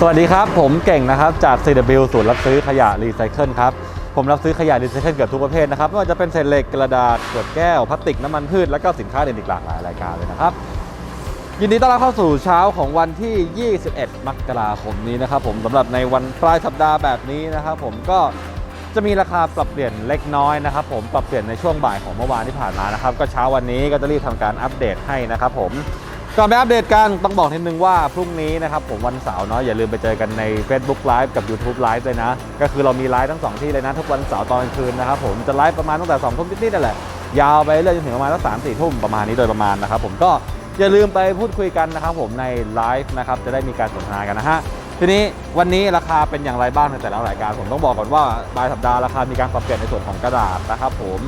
สวัสดีครับ ผมเก่งนะครับจาก CW ศูนย์รับซื้อขยะรีไซเคิลครับ ผมรับซื้อขยะรีไซเคิลเกือบทุกประเภทนะครับไม่ว่าจะเป็นเศษเหล็กกระดาษขวดแก้วพลาสติกน้ำมันพืช และก็สินค้าอื่นอีกหลากหลายรายการเลยนะครับ ยินดีต้อนรับเข้าสู่เช้าของวันที่ 21 มกราคมนี้นะครับผมสำหรับในวันปลายสัปดาห์แบบนี้นะครับผมก็จะมีราคาปรับเปลี่ยนเล็กน้อยนะครับผมปรับเปลี่ยนในช่วงบ่ายของเมื่อวานที่ผ่านมานะครับก็เช้าวันนี้ก็จะรีบทำการอัปเดตให้นะครับผม ก่อนไปอัปเดตกันต้องบอกนิดนึงว่าพรุ่งนี้นะครับผมวันเสาร์เนาะอย่าลืมไปเจอกันใน Facebook Live กับ YouTube Live เลยนะ ก็คือเรามีไลฟ์ทั้งสองที่เลยนะ ทุกวันเสาร์ตอนกลางคืนนะครับผมจะไลฟ์ประมาณตั้งแต่2ทุ่มนิดๆนั่นแหละยาวไปเรื่อยจนถึงประมาณสักสามสี่ทุ่มประมาณนี้โดยประมาณนะครับผมก็อย่าลืมไปพูดคุยกันนะครับผมในไลฟ์นะครับจะได้มีการสนทนากันนะฮะทีนี้วันนี้ราคาเป็นอย่างไรบ้างในแต่ละรายการผมต้องบอกก่อนว่าปลายสัปดาห์ราคามีการปรับเปลี่ยนในส่วนของกระดาษนะครับผม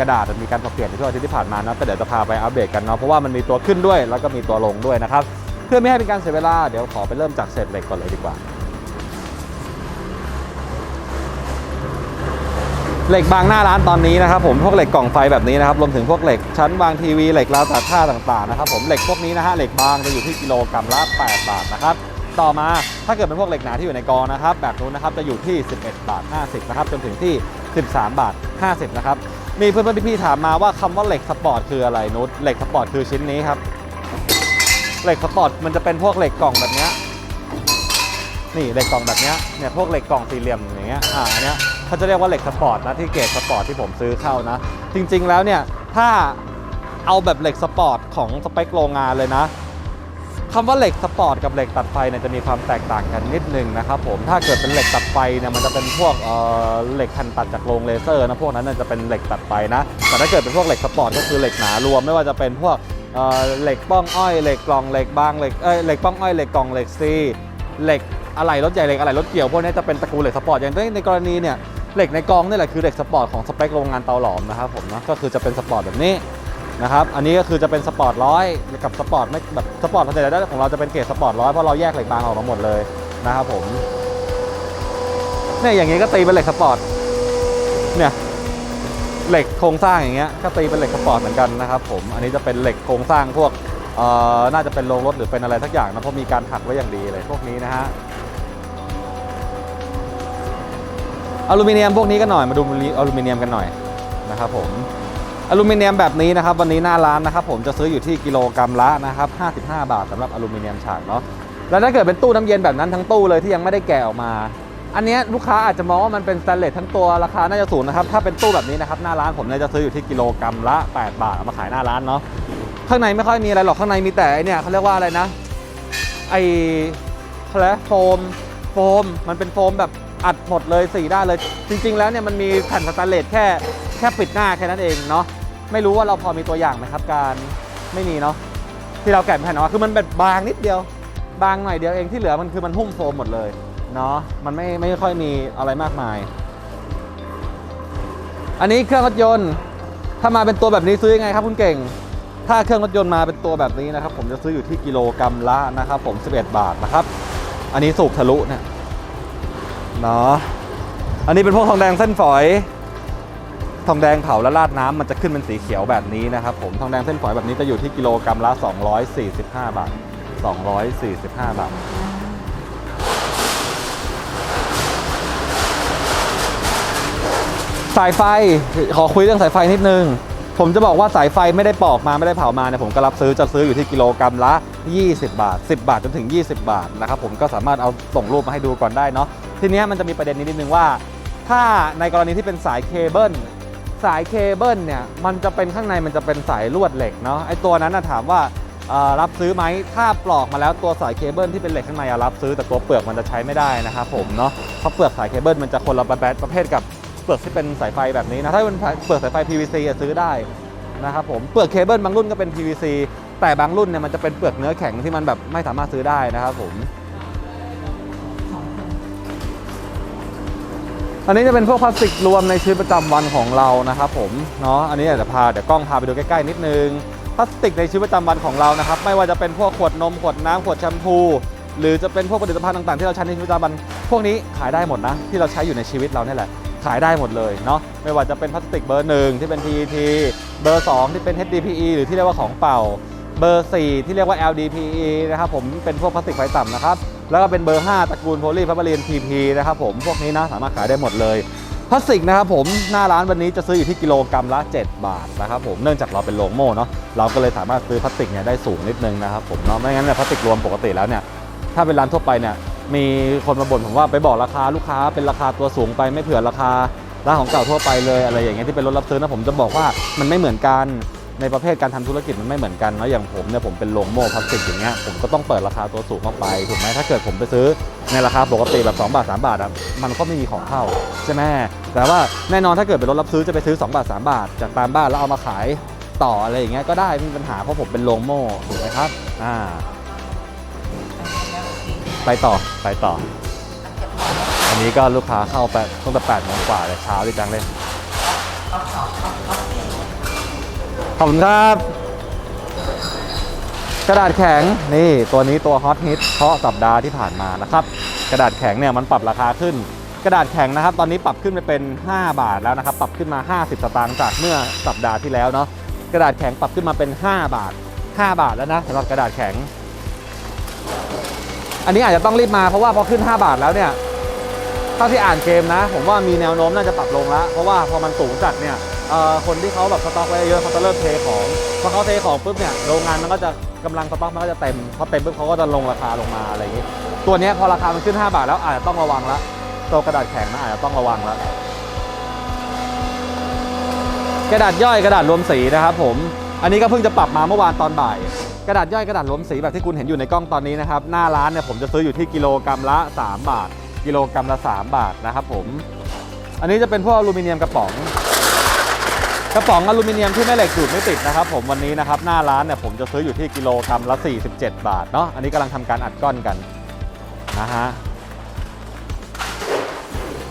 กระดาษมีการปรับเปลี่ยนในช่วงอาทิตย์ที่ผ่านมานะแต่เดี๋ยวจะพาไปอัปเดตกันเนาะเพราะว่ามันมีตัวขึ้นด้วย แล้วก็มีตัวลงด้วยนะครับเพื่อไม่ให้เป็นการเสียเวลาเดี๋ยวขอไปเริ่มจากเศษเหล็กก่อนเลยดีกว่าเหล็กบางหน้าร้านตอนนี้นะครับผมพวกเหล็กกล่องไฟแบบนี้นะครับรวมถึงพวกเหล็กชั้นวางทีวีเหล็กราวตัดผ้าต่างๆนะครับผมเหล็กพวกนี้นะฮะเหล็กบางจะอยู่ที่กิโลกรัมละ8บาทนะครับต่อมาถ้าเกิดเป็นพวกเหล็กหนาที่อยู่ในกองนะครับแบบนู้นนะครับจะอยู่ที่ 11บาท50นะครับจนถึงที่ 13บาท50นะครับ มีเพื่อนๆพี่ๆถามมาว่าคำว่าเหล็กสปอร์ตคืออะไรนุชเหล็กสปอร์ตคือชิ้นนี้ครับ เหล็กสปอร์ตมันจะเป็นพวกเหล็กกล่องแบบนี้นี่เหล็กกล่องแบบนี้เนี่ยพวกเหล็กกล่องสี่เหลี่ยมอย่างเงี้ยอ่าอันเนี้ยเขาจะเรียกว่าเหล็กสปอร์ตนะที่เกรดสปอร์ตที่ผมซื้อเข้านะ จริงๆแล้วเนี่ยถ้าเอาแบบเหล็กสปอร์ตของสเปคโรงงานเลยนะ คำว่าเหล็กสปอร์ตกับเหล็กตัดไฟเนี่ยจะมีความแตกต่างกันนิดนึงนะครับผมถ้าเกิดเป็นเหล็กตัดไฟเนี่ยมันจะเป็นพวกเอ่อเหล็กแผ่นตัดจากโรงเลเซอร์นะพวกนั้นนะจะเป็นเหล็กตัดไฟนะแต่ถ้าเกิดเป็นพวกเหล็กสปอร์ตก็คือเหล็กหนารวมไม่ว่าจะเป็นพวกเอ่อเหล็กป้องอ้อยเหล็กกล่องเหล็กบางเหล็กเอ้ยเหล็กป้องอ้อยเหล็กกล่องเหล็กซีเหล็กอะไหล่รถใหญ่เหล็กอะไหล่รถเกี่ยวพวกนี้จะเป็นตระกูลเหล็กสปอร์ตอย่างในกรณีเนี่ยเหล็กในกองนี่แหละคือเหล็กสปอร์ตของสเปคโรงงานเตาหลอมนะครับผมเนาะก็คือจะเป็นสปอร์ตแบบนี้ นะครับ อันนี้ก็คือจะเป็นสปอร์ตร้อยกับสปอร์ตไม่แบบสปอร์ตแต่ได้ของเราจะเป็นเกรดสปอร์ตร้อยเพราะเราแยกเหล็กบางออกมาหมดเลยนะครับผมเนี่ยอย่างนี้ก็ตีเป็นเหล็กสปอร์ตเนี่ยเหล็กโครงสร้างอย่างเงี้ยก็ตีเป็นเหล็กสปอร์ตเหมือนกันนะครับผมอันนี้จะเป็นเหล็กโครงสร้างพวกเอ่อน่าจะเป็นโรงรถหรือเป็นอะไรสักอย่างนะเพราะมีการถักไว้อย่างดีเลยพวกนี้นะฮะอลูมิเนียมพวกนี้กันหน่อยมาดูอลูมิเนียมกันหน่อยนะครับผม อลูมิเนียมแบบนี้นะครับวันนี้หน้าร้านนะครับผมจะซื้ออยู่ที่กิโลกรัมละนะครับ55 บาทสำหรับอลูมิเนียมฉากเนาะแล้วถ้าเกิดเป็นตู้น้ำเย็นแบบนั้นทั้งตู้เลยที่ยังไม่ได้แกะออกมา อันนี้ลูกค้าอาจจะมองว่ามันเป็นสแตนเลสทั้งตัวราคาน่าจะสูงนะครับถ้าเป็นตู้แบบนี้นะครับหน้าร้านผมเนี่ยจะซื้ออยู่ที่กิโลกรัมละ 8 บาทเอามาขายหน้าร้านเนาะข้างในไม่ค่อยมีอะไรหรอกข้างในมีแต่ไอเนี่ยเขาเรียกว่าอะไรนะไออะไรนะโฟมโฟม มันเป็นโฟมแบบอัดหมดเลย4ด้านเลย จริง ๆ แล้วเนี่ยมันมีแผ่นสแตนเลสแค่แค่ปิดหน้าแค่นั้นเองเนาะ ไม่รู้ว่าเราพอมีตัวอย่างไหมครับการไม่มีเนาะที่เราแกะแผ่นออกมาคือมันแบบบางนิดเดียว บางหน่อยเดียวเองที่เหลือมันคือมันหุ้มโฟมหมดเลยเนาะมันไม่ไม่ค่อยมีอะไรมากมาย อันนี้เครื่องรถยนต์ถ้ามาเป็นตัวแบบนี้ซื้อยังไงครับคุณเก่ง ถ้าเครื่องรถยนต์มาเป็นตัวแบบนี้นะครับ ผมจะซื้ออยู่ที่กิโลกรัมละนะครับผม 11 บาทนะครับ อันนี้สูบทะลุเนี่ยเนาะอันนี้เป็นพวกทองแดงเส้นฝอย ทองแดงเผาแล้วราดน้ำมันจะขึ้นเป็นสีเขียวแบบนี้นะครับผมทองแดงเส้นฝอยแบบนี้จะอยู่ที่กิโลกรัมละ 245 บาท 245 บาทสายไฟขอคุยเรื่องสายไฟนิดนึง ผมจะบอกว่าสายไฟไม่ได้ปอกมาไม่ได้เผามาเนี่ยผมก็รับซื้อจะซื้ออยู่ที่กิโลกรัมละ 20 บาท 10 บาทจนถึง 20 บาทนะครับผมก็สามารถเอาส่งรูปมาให้ดูก่อนได้เนาะทีนี้มันจะมีประเด็นนี้นิดนึงว่า ถ้าในกรณีที่เป็นสายเคเบิล สายเคเบิลเนี่ยมันจะเป็นข้างในมันจะเป็นสายลวดเหล็กเนาะไอตัวนั้นนะถามว่ารับซื้อไหมถ้าปลอกมาแล้วตัวสายเคเบิลที่เป็นเหล็กข้างในอะรับซื้อแต่ตัวเปลือกมันจะใช้ไม่ได้นะครับผมเนาะเพราะเปลือกสายเคเบิลมันจะคนละประเภทกับเปลือกที่เป็นสายไฟแบบนี้นะถ้าเป็นเปลือกสายไฟ PVC ซื้อได้นะครับผมเปลือกเคเบิลบางรุ่นก็เป็น PVC แต่บางรุ่นเนี่ยมันจะเป็นเปลือกเนื้อแข็งที่มันแบบไม่สามารถซื้อได้นะครับผม อันนี้จะเป็นพวกพลาสติกรวมในชีวิตประจำวันของเรานะครับผมเนาะอันนี้เดี๋ยวพาเดี๋ยวกล้องพาไปดูใกล้ๆนิดนึงพลาสติกในชีวิตประจำวันของเรานะครับไม่ว่าจะเป็นพวกขวดนมขวดน้ำขวดแชมพู หรือจะเป็นพวกผลิตภัณฑ์ต่างๆ ที่เราใช้ในชีวิตประจำวัน พวกนี้ขายได้หมดนะ ที่เราใช้อยู่ในชีวิตเราเนี่ยแหละขายได้หมดเลยเนาะไม่ว่าจะเป็นพลาสติกเบอร์หนึ่งที่เป็น PET เบอร์ 2 ที่เป็น HDPE หรือที่เรียกว่าของเป่า เบอร์ 4 ที่เรียกว่า LDPE นะครับผมเป็นพวกพลาสติกไฟต่ำนะครับ แล้วก็เป็นเบอร์ 5ตระกูลโพลีพับเรียน PP นะครับผมพวกนี้นะสามารถขายได้หมดเลยพลาสติกนะครับผมหน้าร้านวันนี้จะซื้ออยู่ที่กิโลกรัมละ 7 บาทนะครับผมเนื่องจากเราเป็นโรงโม่เนาะเราก็เลยสามารถซื้อพลาสติกเนี่ยได้สูงนิดนึงนะครับผมเนาะไม่งั้นเนี่ยพลาสติกรวมปกติแล้วเนี่ยถ้าเป็นร้านทั่วไปเนี่ยมีคนมาบ่นผมว่าไปบอกราคาลูกค้าเป็นราคาตัวสูงไปไม่เผื่อราคาร้านของเก่าทั่วไปเลยอะไรอย่างเงี้ยที่เป็นรถรับซื้อนะผมจะบอกว่ามันไม่เหมือนกัน ในประเภทการทำธุรกิจมันไม่เหมือนกันเนาะอย่างผมเนี่ยผมเป็นโรงโม่พลาสติกอย่างเงี้ยผมก็ต้องเปิดราคาตัวสูงออกไปถูกไหมถ้าเกิดผมไปซื้อในราคาปกติแบบ2บาท3บาทอะมันก็ไม่มีของเข้าใช่ไหมแต่ว่าแน่นอนถ้าเกิดเป็นรถรับซื้อจะไปซื้อ 2 บาท 3 บาท จากตามบ้านแล้วเอามาขายต่ออะไรอย่างเงี้ยก็ได้ไม่มีปัญหาเพราะผมเป็นโรงโม่ถูกไหมครับอ่าไปต่อไปต่อ อันนี้ก็ลูกค้าเข้าไปตั้งแต่8โมงกว่าเลยเช้าเลยจังเลย ขอบคุณครับ กระดาษแข็งนี่ตัวนี้ตัวฮอตฮิตเพราะสัปดาห์ที่ผ่านมานะครับ กระดาษแข็งเนี่ยมันปรับราคาขึ้น กระดาษแข็งนะครับ ตอนนี้ปรับขึ้นไปเป็น 5 บาทแล้วนะครับ ปรับขึ้นมา 50 สตางค์จากเมื่อสัปดาห์ที่แล้วเนาะกระดาษแข็งปรับขึ้นมาเป็น 5 บาท 5 บาทแล้วนะสำหรับกระดาษแข็ง อันนี้อาจจะต้องรีบมาเพราะว่าพอขึ้น 5 บาทแล้วเนี่ยเท่าที่อ่านเกมนะ ผมว่ามีแนวโน้มน่าจะปรับลงแล้ว เพราะว่าพอมันสูงจัดเนี่ย คนที่เขาแบบสต็อกไว้เยอะเขาจะเริ่มเทของพอเขาเทของปุ๊บเนี่ยโรงงานมันก็จะกำลังสต็อกมันก็จะเต็มพอเต็มปุ๊บเขาก็จะลงราคาลงมาอะไรอย่างนี้ ตัวนี้พอราคามันขึ้น 5 บาทแล้วอาจจะต้องระวังละตัวกระดาษแข็งนะอาจจะต้องระวังละกระดาษย่อยกระดาษรวมสีนะครับผมอันนี้ก็เพิ่งจะปรับมาเมื่อวานตอนบ่าย กระดาษย่อยกระดาษรวมสีแบบที่คุณเห็นอยู่ในกล้องตอนนี้นะครับหน้าร้านเนี่ยผมจะซื้ออยู่ที่กิโลกรัมละ 3 บาท กิโลกรัมละ 3 บาทนะครับผมอันนี้จะเป็นพวกอลูมิเนียมกระป๋อง กระป๋องอลูมิเนียมที่แม่เหล็กดูดไม่ติดนะครับผมวันนี้นะครับหน้าร้านเนี่ยผมจะซื้ออยู่ที่กิโลกรัมละ 47 บาทเนาะอันนี้กำลังทำการอัดก้อนกันนะฮะ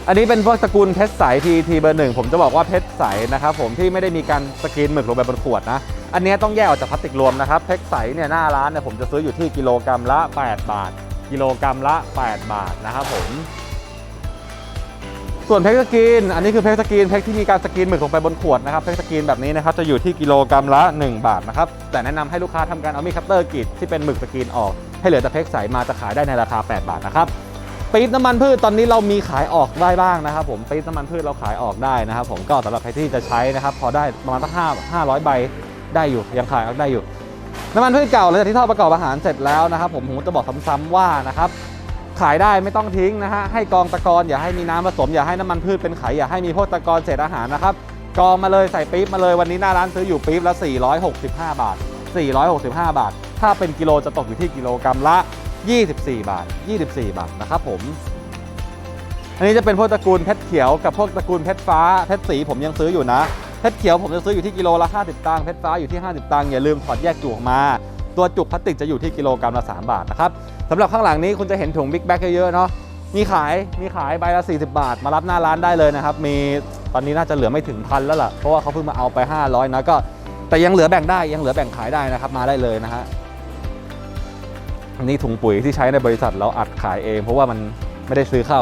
อันนี้เป็นพวกตระกูลเพชรใส PET เบอร์หนึ่งผมจะบอกว่าเพชรใสนะครับผมที่ไม่ได้มีการสกรีนหมึกลงไปบนขวดนะอันนี้ต้องแยกออกจากพลาสติกรวมนะครับเพชรใสเนี่ยหน้าร้านเนี่ยผมจะซื้ออยู่ที่กิโลกรัมละ 8 บาท กิโลกรัมละ 8 บาทนะครับผม ส่วนเพกสกรีนอันนี้คือเพกสกรีนเพกที่มีการสกรีนหมึกลงไปบนขวดนะครับเพกสกรีนแบบนี้นะครับจะอยู่ที่กิโลกรัมละ 1 บาทนะครับแต่แนะนำให้ลูกค้าทำการเอามีดคัตเตอร์กรีดที่เป็นหมึกสกรีนออก ให้เหลือแต่เพกใสมาจะขายได้ในราคา 8 บาทนะครับปี๊บน้ำมันพืชตอนนี้เรามีขายออกได้บ้างนะครับผมปี๊บน้ำมันพืชเราขายออกได้นะครับผมก็สำหรับใครที่จะใช้นะครับพอได้ประมาณสักห้าห้าร้อยใบได้อยู่ยังขายออกได้อยู่น้ำมันพืชเก่าหลังจากที่ทอดประกอบอาหารเสร็จแล้วนะครับผมผมจะบอกซ้ำๆว่านะครับ ขายได้ไม่ต้องทิ้งนะฮะให้กองตะกอนอย่าให้มีน้ำผสมอย่าให้น้ำมันพืชเป็นไขอย่าให้มีพวกตะกอนเศษอาหารนะครับกองมาเลยใส่ปี๊บมาเลยวันนี้หน้าร้านซื้ออยู่ปี๊บละ 465 บาท 465 บาท ถ้าเป็นกิโลจะตกอยู่ที่กิโลกรัมละ 24 บาท 24 บาทนะครับผม อันนี้จะเป็นพวกตระกูลเพชรเขียวกับพวกตระกูลเพชรฟ้าเพชรสีผมยังซื้ออยู่นะเพชรเขียวผมจะซื้ออยู่ที่กิโลละ50ตังค์เพชรฟ้าอยู่ที่ 50 ตังค์อย่าลืมถอดแยกจุกออกมา ตัวจุกพลาสติกจะอยู่ที่กิโลกรัมละ 3 บาทนะครับ สำหรับข้างหลังนี้คุณจะเห็นถุงบิ๊กแบ็กเยอะๆเนาะมีขายมีขายใบละ 40 บาท มารับหน้าร้านได้เลยนะครับ มีตอนนี้น่าจะเหลือไม่ถึงพันแล้วล่ะ เพราะว่าเขาเพิ่งมาเอาไป 500นะก็แต่ยังเหลือแบ่งได้ยังเหลือแบ่งขายได้นะครับมาได้เลยนะฮะนนี้ถุงปุ๋ยที่ใช้ในบริษัทเราอัดขายเอง เพราะว่ามันไม่ได้ซื้อเข้า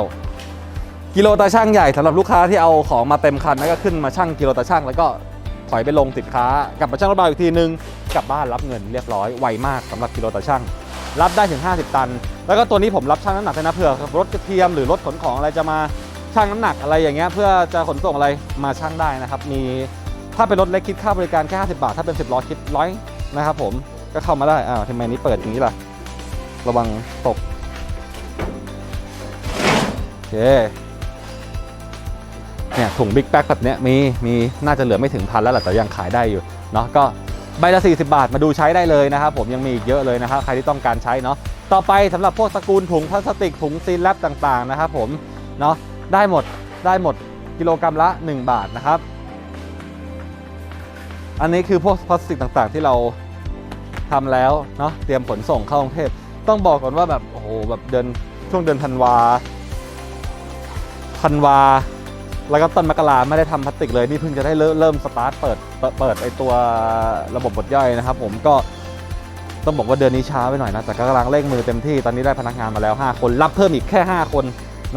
กิโลตาช่างใหญ่สำหรับลูกค้าที่เอาของมาเต็มคันแล้วก็ขึ้นมาชั่งกิโลตาช่างแล้วก็ถอยไปลงสินค้ากลับมาชั่งรถเบาอีกทีนึงกลับบ้านรับเงินเรียบร้อยไวมากสำหรับกิโลตาช่าง รับได้ถึง 50 ตัน แล้วก็ตัวนี้ผมรับชั่งน้ำหนักด้วยนะเผื่อรถกระเทียมหรือรถขนของอะไรจะมาชั่งน้ำหนักอะไรอย่างเงี้ยเพื่อจะขนส่งอะไรมาชั่งได้นะครับ มีถ้าเป็นรถเล็กคิดค่าบริการแค่50 บาท ถ้าเป็น 10ล้อคิดร้อยนะครับผมก็เข้ามาได้อ้าวทำไมนี้เปิดอย่างนี้ล่ะ ระวังตกโอเคเนี่ยถุงบิ๊กแป๊กแบบเนี้ยมีมีน่าจะเหลือไม่ถึงพันแล้วแหละแต่ยังขายได้อยู่เนาะก็ ใบละ 40 บาทมาดูใช้ได้เลยนะครับผมยังมีอีกเยอะเลยนะครับใครที่ต้องการใช้เนาะต่อไปสำหรับพวกตระกูลถุงพลาสติกถุงซีนแลบต่างๆนะครับผมเนาะได้หมดได้หมดกิโลกรัมละ 1 บาทนะครับ อันนี้คือพวกพลาสติกต่างๆ ที่เราทำแล้วเนาะเตรียมขนส่งเข้ากรุงเทพต้องบอกก่อนว่าแบบโอ้โหแบบเดือนช่วงเดือนธันวาธันวา แล้วก็ต้นมกราไม่ได้ทำพลาสติกเลยนี่เพิ่งจะได้เริ่มสตาร์ทเปิดเปิดไอตัวระบบบดย่อยนะครับ ผมก็ต้องบอกว่าเดือนนี้ช้าไปหน่อยนะแต่ก็กำลังเร่งมือเต็มที่ตอนนี้ได้พนักงานมาแล้ว 5 คนรับเพิ่มอีกแค่ 5 คน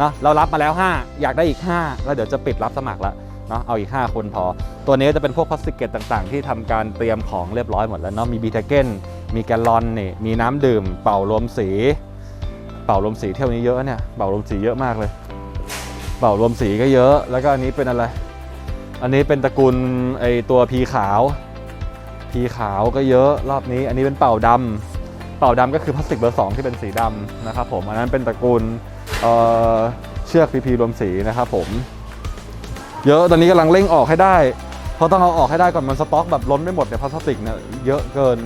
นะเรารับมาแล้ว 5 อยากได้อีก 5 แล้วเดี๋ยวจะปิดรับสมัครแล้วเนาะเอาอีก 5 คนพอ ตัวนี้จะเป็นพวกพลาสติกเกตต่างๆ ที่ทำการเตรียมของเรียบร้อยหมดแล้วเนาะมีบีเทเกนมีแกลลอนนี่มีน้ำดื่ม เป่ารวมสี เป่าลมสีเที่ยวนี้เยอะเนี่ยเป่าลมสีเยอะมากเลย เป่าลมสีก็เยอะ แล้วก็อันนี้เป็นอะไร อันนี้เป็นตระกูลไอตัวพีขาว พีขาวก็เยอะรอบนี้ อันนี้เป็นเป่าดำเป่าดำก็คือพลาสติกเบอร์สองที่เป็นสีดำนะครับผม อันนั้นเป็นตระกูลเเชือกพีพีรวมสีนะครับผม เยอะตอนนี้กำลังเร่งออกให้ได้ เพราะต้องเอาออกให้ได้ก่อนมันสต็อกแบบล้นไม่หมดเนี่ยพลาสติกเนี่ยเยอะเกิน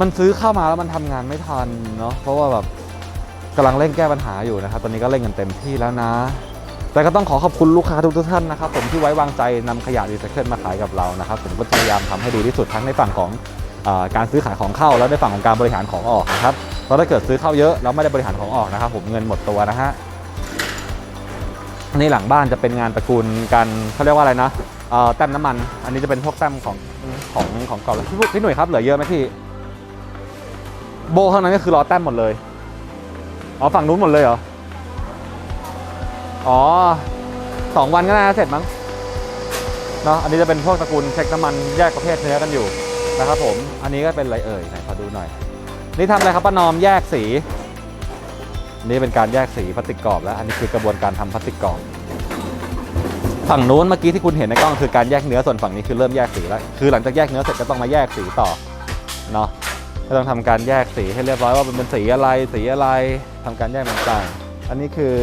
มันซื้อเข้ามาแล้วมันทำงานไม่ทันเนาะ เพราะว่าแบบ กำลังเร่งแก้ปัญหาอยู่นะครับ ตอนนี้ก็เร่งกันเต็มที่แล้วนะ แต่ก็ต้องขอขอบคุณลูกค้าทุกท่านนะครับ ผมที่ไว้วางใจนำขยะรีไซเคิลมาขายกับเรานะครับ ผมก็พยายามทำให้ดีที่สุดทั้งในฝั่งของอการซื้อขายของเข้าแล้วในฝั่งของการบริหารของออกนะครับเพราะถ้าเกิดซื้อเข้าเยอะแล้วไม่ได้บริหารของออกนะครับ ผมเงินหมดตัวนะฮะนนี้หลังบ้านจะเป็นงานตระกูลกันเขาเรียกว่าอะไรนะเอ่อแต้มน้ำมัน อันนี้จะเป็นพวกแต้มของของของเก่าแล้วพี่พี่หนุ่ยครับเหลือเยอะไหมพี่โบข้างนั้นก็คือรอแต้มหมดเลย อ๋อ ฝั่งนู้นหมดเลยเหรอ อ๋อสองวันก็น่าจะเสร็จมั้ง เนาะอันนี้จะเป็นพวกตระกูลเช็คน้ำมันแยกประเภทเนื้อกันอยู่นะครับผม อันนี้ก็เป็นไรเอ่ย ไหนขอดูหน่อย นี่ทำอะไรครับป้านอมแยกสี นี่เป็นการแยกสีพลาสติกกรอบแล้ว อันนี้คือกระบวนการทำพลาสติกกรอบ ฝั่งนู้นเมื่อกี้ที่คุณเห็นในกล้องคือการแยกเนื้อ ส่วนฝั่งนี้คือเริ่มแยกสีแล้ว คือหลังจากแยกเนื้อเสร็จก็ต้องมาแยกสีต่อ เนาะ ก็ต้องทำการแยกสีให้เรียบร้อยว่ามันเป็นสีอะไรสีอะไรทำการแยกต่างๆอันนี้คือ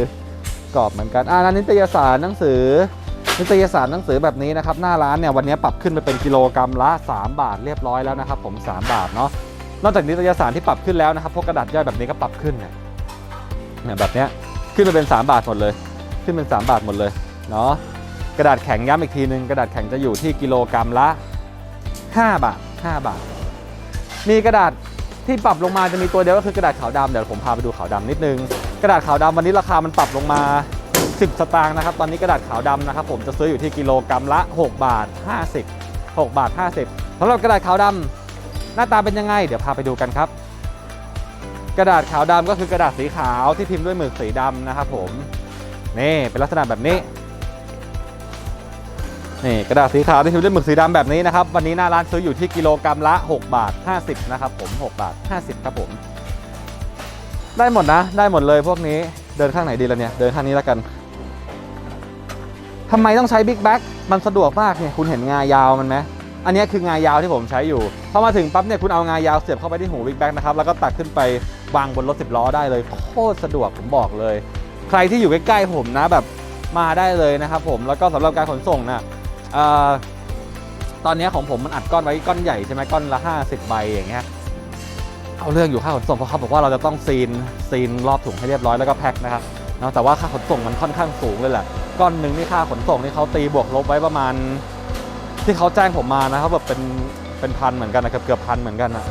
กรอบเหมือนกันอ่านั้นนิตยสารหนังสือ นิตยสารหนังสือแบบนี้นะครับหน้าร้านเนี่ยวันนี้ปรับขึ้นไปเป็นกิโลกรัมละ 3 บาทเรียบร้อยแล้วนะครับผม3บาทเนาะนอกจากนิตยสารที่ปรับขึ้นแล้วนะครับพวกกระดาษย่อยแบบนี้ก็ปรับขึ้นเนี่ยแบบเนี้ยขึ้นมาเป็น 3 บาทหมดเลย ขึ้นเป็น 3 บาทหมดเลยเนาะกระดาษแข็งย้ำอีกทีนึงกระดาษแข็งจะอยู่ที่กิโลกรัมละ 5 บาท 5 บาท มีกระดาษที่ปรับลงมาจะมีตัวเดียวก็คือกระดาษขาวดำเดี๋ยวผมพาไปดูขาวดำนิดนึง กระดาษขาวดำวันนี้ราคามันปรับลงมา 10 สตางค์นะครับ ตอนนี้กระดาษขาวดำนะครับผมจะซื้ออยู่ที่กิโลกรัมละ 6 บาท 50 6 บาท 50สำหรับกระดาษขาวดำหน้าตาเป็นยังไง เดี๋ยวพาไปดูกันครับ กระดาษขาวดำก็คือกระดาษสีขาวที่พิมพ์ด้วยหมึกสีดำนะครับผมนี่เป็นลักษณะแบบนี้ นี่กระดาษสีขาวที่พิมพ์ด้วยหมึกสีดำแบบนี้นะครับ วันนี้หน้าร้านซื้ออยู่ที่กิโลกรัมละ 6 บาท 50 นะครับผม 6 บาท 50 ครับผม ได้หมดนะ ได้หมดเลยพวกนี้เดินข้างไหนดีล่ะเนี่ย เดินข้างนี้แล้วกันทำไมต้องใช้บิ๊กแบ็กมันสะดวกมากเนี่ยคุณเห็นงายาวมันไหมอันนี้คืองายาวที่ผมใช้อยู่พอมาถึงปั๊บเนี่ยคุณเอางายาวเสียบเข้าไปที่หูบิ๊กแบ็กนะครับแล้วก็ตักขึ้นไปวางบนรถสิบล้อได้เลยโคตรสะดวกผมบอกเลย ใครที่อยู่ใกล้ๆผมนะแบบมาได้เลยนะครับผมแล้วก็สำหรับการขนส่งนะเอ่อ ตอนนี้ของผมมันอัดก้อนไว้ก้อนใหญ่ใช่ไหมก้อนละ 50 ใบอย่างเงี้ยเอาเรื่องอยู่ค่าขนส่งเพราะเขาบอกว่าเราจะต้องซีนซีนรอบถุงให้เรียบร้อยแล้วก็แพ็คนะครับเนาะแต่ว่าค่าขนส่งมันค่อนข้างสูงเลยแหละก้อนหนึ่งนี่ค่าขนส่งนี่เขาตีบวกลบไว้ประมาณ ที่เขาแจ้งผมมานะครับแบบเป็นเป็นพันเหมือนกันนะครับเกือบพันเหมือนกันนะ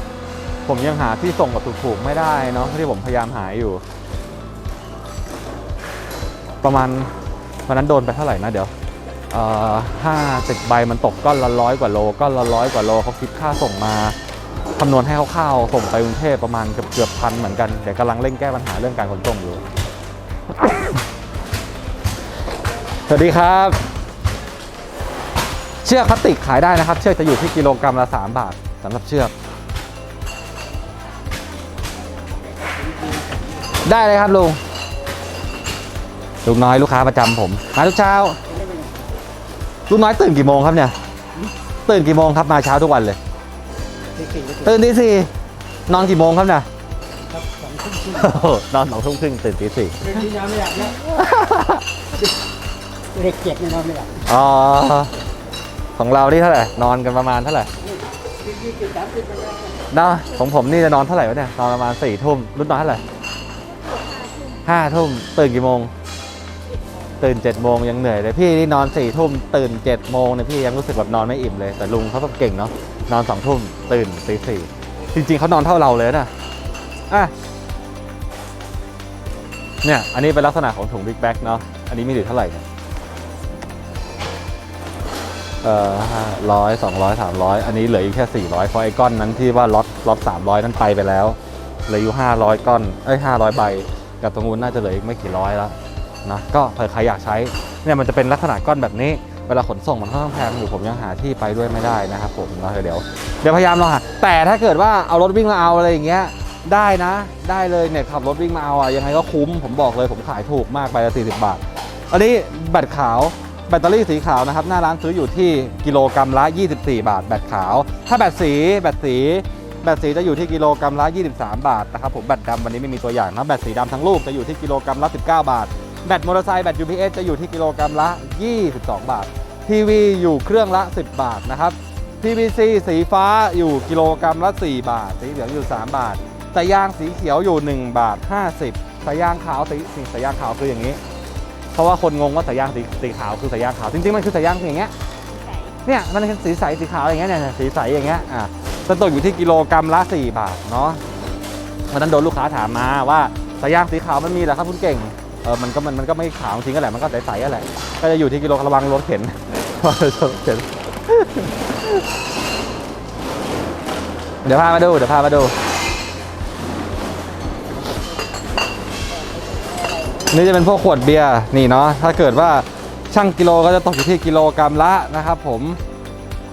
ผมยังหาที่ส่งแบบถูกๆไม่ได้เนาะที่ผมพยายามหาอยู่ ประมาณวันนั้นโดนไปเท่าไหร่นะเดี๋ยว ห้าสิบใบมันตกก้อนละร้อยกว่าโลก้อนละร้อยกว่าโลเขาคิดค่าส่งมาคำนวณให้คร่าวๆส่งไปกรุงเทพประมาณเกือบเกือบพันเหมือนกันเดี๋ยวกำลังเร่งแก้ปัญหาเรื่องการขนส่งอยู่ สวัสดีครับ เชือกพลาสติกขายได้นะครับ เชือกจะอยู่ที่กิโลกรัมละ 3 บาทสำหรับเชือก ได้เลยครับลุงลุงน้อยลูกค้าประจำผม มาทุกเช้า ลูกน้อยตื่นกี่โมงครับเนี่ย ตื่นกี่โมงครับมาเช้าทุกวันเลยตื่นตีสี่นอนกี่โมงครับเนี่ยโอ้โหนอนสองทุ่มครึ่งตื่นตีสี่เด็กที่ยังไม่หลับแล้วเด็กเจ็บเนี่ยนอนไม่หลับอ๋อของเรานี่เท่าไหร่นอนกันประมาณเท่าไหร่ยี่สิบสามสิบไปแล้วเนาะของผมนี่จะนอนเท่าไหร่วะเนี่ยนอนประมาณสี่ทุ่มรุ่นนอนเท่าไหร่ห้าทุ่มตื่นกี่โมง ตื่นเจ็ดโมงยังเหนื่อยเลยพี่นี่นอนสี่ทุ่มตื่นเจ็ดโมงเนี่ยพี่ยังรู้สึกแบบนอนไม่อิ่มเลย แต่ลุงเขาแบบเก่งเนาะนอนสองทุ่มตื่นตีสี่จริง ๆเขานอนเท่าเราเลยนะอะเนี่ยอันนี้เป็นลักษณะของถุงบิ๊กแบ็กเนาะอันนี้มีอยู่เท่าไหร่เนี่ยเอ่อร้อยสองร้อยสามร้อยอันนี้เหลืออีกแค่สี่ร้อยเพราะไอ้ก้อนนั้นที่ว่าล็อตล็อตสามร้อยนั้นไปไปแล้วเหลืออยู่ห้าร้อยก้อนเอ้ยห้าร้อยใบกับตรงนู้นน่าจะเหลืออีกไม่กี่ร้อยแล้ว นะก็เผื่อใครอยากใช้เนี่ยมันจะเป็นลักษณะก้อนแบบนี้เวลาขนส่งมันค่อนข้างแพงอยู่ผมยังหาที่ไปด้วยไม่ได้นะครับผมนะเดี๋ยวเดี๋ยวพยายามลองหาแต่ถ้าเกิดว่าเอารถวิ่งมาเอาอะไรอย่างเงี้ยได้นะ ได้เลยเนี่ยขับรถวิ่งมาเอาอะยังไงก็คุ้มผมบอกเลยผมขายถูกมากไปละ40บาท อันนี้แบตขาวแบตเตอรี่สีขาวนะครับหน้าร้านซื้ออยู่ที่กิโลกรัมละ 24 บาท แบตขาว ถ้าแบตสีแบตสีแบตสีจะอยู่ที่กิโลกรัมละ 23 บาทนะครับผมแบตดำวันนี้ไม่มีตัวอย่างนะแบตสีดำทั้งลูกจะอยู่ที่กิโลกรัมละ 19 บาท แบตมอเตอร์ไซค์แบต UPS จะอยู่ที่กิโลกรัมละ 22 บาท ทีวีอยู่เครื่องละ 10 บาทนะครับ PVC สีฟ้าอยู่กิโลกรัมละ 4 บาท สีเหลืองอยู่ 3 บาทสายยางสีเขียวอยู่ 1 บาท 50สายยางขาวสีสีสายยางขาวคืออย่างนี้ เพราะว่าคนงงว่าสายยางสีสีขาวคือสายยางขาว จริงๆ มันคือสายยางอย่างเงี้ยเนี่ยมันเป็นสีใสสีขาวอย่างเงี้ยเนี่ยสีใสอย่างเงี้ยอะจะตกอยู่ที่กิโลกรัมละ 4 บาทเนาะวันนั้นโดนลูกค้าถามมาว่าสายยางสีขาวมันมีเหรอครับคุณเก่ง เออมันก็มันมันก็ไม่ขาวจริงก็แหละมันก็ใสๆก็แหละ ก็จะอยู่ที่กิโลระวังรถเข็นรถเข็น เดี๋ยวพามาดู เดี๋ยวพามาดู นี่จะเป็นพวกขวดเบียร์นี่เนาะถ้าเกิดว่าช่างกิโลก็จะตกอยู่ที่กิโลกรัมละนะครับผม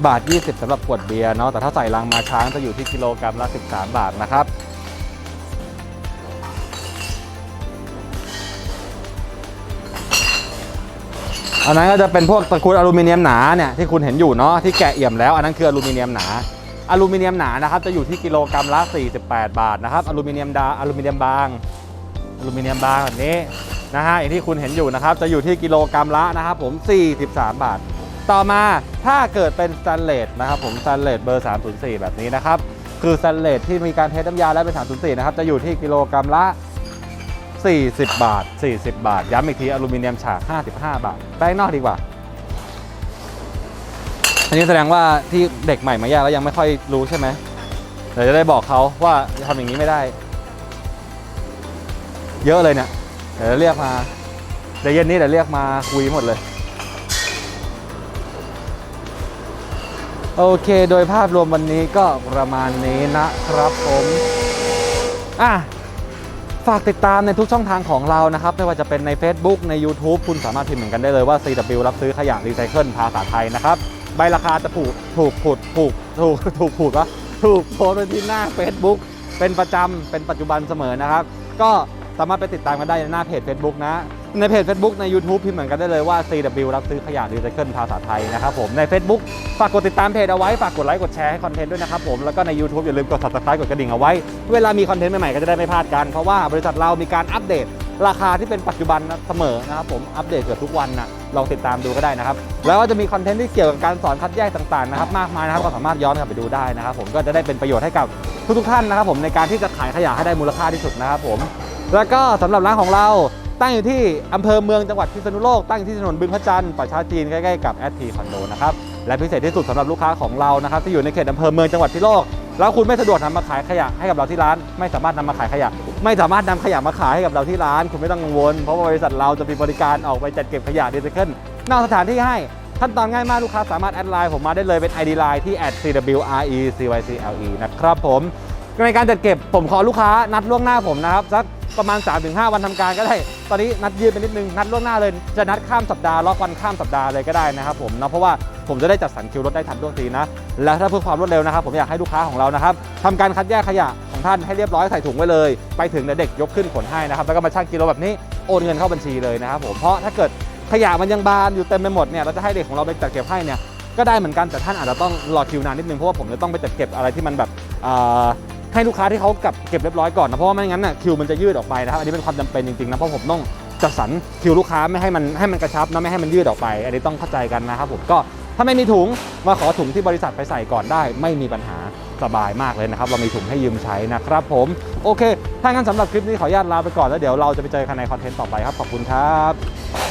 บาท 20สำหรับขวดเบียร์เนาะแต่ถ้าใส่ลังมาช้างจะอยู่ที่กิโลกรัมละ 13 บาทนะครับ อันนั้นก็จะเป็นพวกตะกรุดอลูมิเนียมหนาเนี่ยที่คุณเห็นอยู่เนาะที่แกะเอี่ยมแล้วอันนั้นคืออลูมิเนียมหนาอลูมิเนียมหนานะครับจะอยู่ที่กิโลกรัมละ 48 บาทนะครับอลูมิเนียมดาอลูมิเนียมบางอลูมิเนียมบางแบบนี้นะฮะอย่างที่คุณเห็นอยู่นะครับจะอยู่ที่กิโลกรัมละนะครับผม 43 บาท ต่อมาถ้าเกิดเป็นสแตนเลสนะครับผมสแตนเลสเบอร์ 304 แบบนี้นะครับคือสแตนเลสที่มีการเทสน้ำยาและเป็น 304 นะครับจะอยู่ที่กิโลกรัมละ 40 บาท 40 บาท ย้ำอีกทีอลูมิเนียมฉาก 55 บาท แป้งนอกดีกว่า อันนี้แสดงว่าที่เด็กใหม่มาแยกแล้วยังไม่ค่อยรู้ใช่ไหมเดี๋ยวจะได้บอกเขาว่าทำอย่างนี้ไม่ได้ เยอะเลยเนี่ย เดี๋ยวเรียกมาเดี๋ยวเย็นนี้เดี๋ยวเรียกมาคุยหมดเลย โอเคโดยภาพรวมวันนี้ก็ประมาณนี้นะครับผม อะ ฝากติดตามในทุกช่องทางของเรานะครับ ไม่ว่าจะเป็นใน Facebook ใน YouTube คุณสามารถพิมพ์เหมือนกันได้เลยว่า CW รับซื้อขยะรีไซเคิลภาษาไทยนะครับ ใบราคาจะถูกถูกผูดถูกถูกถูกผูดวะถูกโพสต์ไว้ที่หน้า Facebook เป็นประจำเป็นปัจจุบันเสมอนะครับ ก็สามารถไปติดตามกันได้ในหน้าเพจ Facebook นะในเพจ Facebook ใน YouTube พิมพ์เหมือนกันได้เลยว่า CW รับซื้อขยะรีไซเคิลภาษาไทยนะครับผม ใน Facebook ฝากกดติดตามเพจเอาไว้ ฝากกดไลค์กดแชร์ให้คอนเทนต์ด้วยนะครับผม แล้วก็ใน YouTube อย่าลืมกด subscribe กดกระดิ่งเอาไว้ เวลามีคอนเทนต์ใหม่ๆ ก็จะได้ไม่พลาดกัน เพราะว่าบริษัทเรามีการอัปเดต ราคาที่เป็นปัจจุบันเสมอนะครับผมอัปเดตเกือบทุกวันนะลองติดตามดูก็ได้นะครับแล้วก็จะมีคอนเทนต์ที่เกี่ยวกับการสอนคัดแยกต่างๆนะครับมากมายนะครับก็สามารถย้อนกลับไปดูได้นะครับผมก็จะได้เป็นประโยชน์ให้กับทุกๆท่านนะครับผมในการที่จะขายขยะให้ได้มูลค่าที่สุดนะครับผมแล้วก็สำหรับร้านของเรา ตั้งอยู่ที่อำเภอเมืองจังหวัดพิษณุโลก ตั้งที่ถนนบึงพระจันทร์ป่าช้าจีนใกล้ๆกับแอดทีคอนโดนะครับ และพิเศษที่สุดสำหรับลูกค้าของเรานะครับที่อยู่ในเขตอำเภอเมืองจังหวัดพิษณุโลก แล้วคุณไม่สะดวกนำมาขายขยะให้กับเราที่ร้าน ไม่สามารถนำมาขายขยะ ไม่สามารถนำขยะมาขายให้กับเราที่ร้าน คุณไม่ต้องกังวล เพราะบริษัทเราจะมีบริการออกไปจัดเก็บขยะรีไซเคิลนอกสถานที่ให้ขั้นตอนง่ายมากลูกค้าสามารถแอดไลน์ผมมาได้เลยเป็น ID Line ที่ @cwrecycle นะครับผมในการจัดเก็บผมขอลูกค้านัดล่วงหน้าผมนะครับสัก ประมาณ 3-5 วันทำการก็ได้ ตอนนี้นัดยืดไปนิดนึง นัดล่วงหน้าเลย จะนัดข้ามสัปดาห์ล็อกวันข้ามสัปดาห์เลยก็ได้นะครับผมนะเพราะว่าผมจะได้จัดสรรคิวรถได้ทันท่วงทีนะ และถ้าเพื่อความรวดเร็วนะครับ ผมอยากให้ลูกค้าของเรานะครับทำการคัดแยกขยะของท่านให้เรียบร้อยใส่ถุงไว้เลย ไปถึงเด็กยกขึ้นขนให้นะครับ แล้วก็มาชั่งกิโลแบบนี้โอนเงินเข้าบัญชีเลยนะครับผม เพราะถ้าเกิดขยะมันยังบานอยู่เต็มไปหมดเนี่ย เราจะให้เด็กของเราไปจัดเก็บให้เนี่ย ก็ได้เหมือนกัน แต่ท่านอาจจะต้องรอคิวนานนิดนึง เพราะว่าผมจะต้องไปจัดเก็บอะไรที่มันแบบ ให้ลูกค้าที่เขากับเก็บเรียบร้อยก่อนนะเพราะว่าไม่งั้นน่ะคิวมันจะยืดออกไปนะครับอันนี้เป็นความจำเป็นจริงๆนะเพราะผมต้องจัดสรรคิวลูกค้าไม่ให้มันให้มันกระชับนะไม่ให้มันยืดออกไป อันนี้ต้องเข้าใจกันนะครับผมก็ถ้าไม่มีถุงมาขอถุงที่บริษัทไปใส่ก่อนได้ ไม่มีปัญหาสบายมากเลยนะครับเรามีถุงให้ยืมใช้นะครับผมโอเค ถ้างั้นสำหรับคลิปนี้ขออนุญาตลาไปก่อนแล้วเดี๋ยวเราจะไปเจอกันในคอนเทนต์ต่อไปครับขอบคุณครับ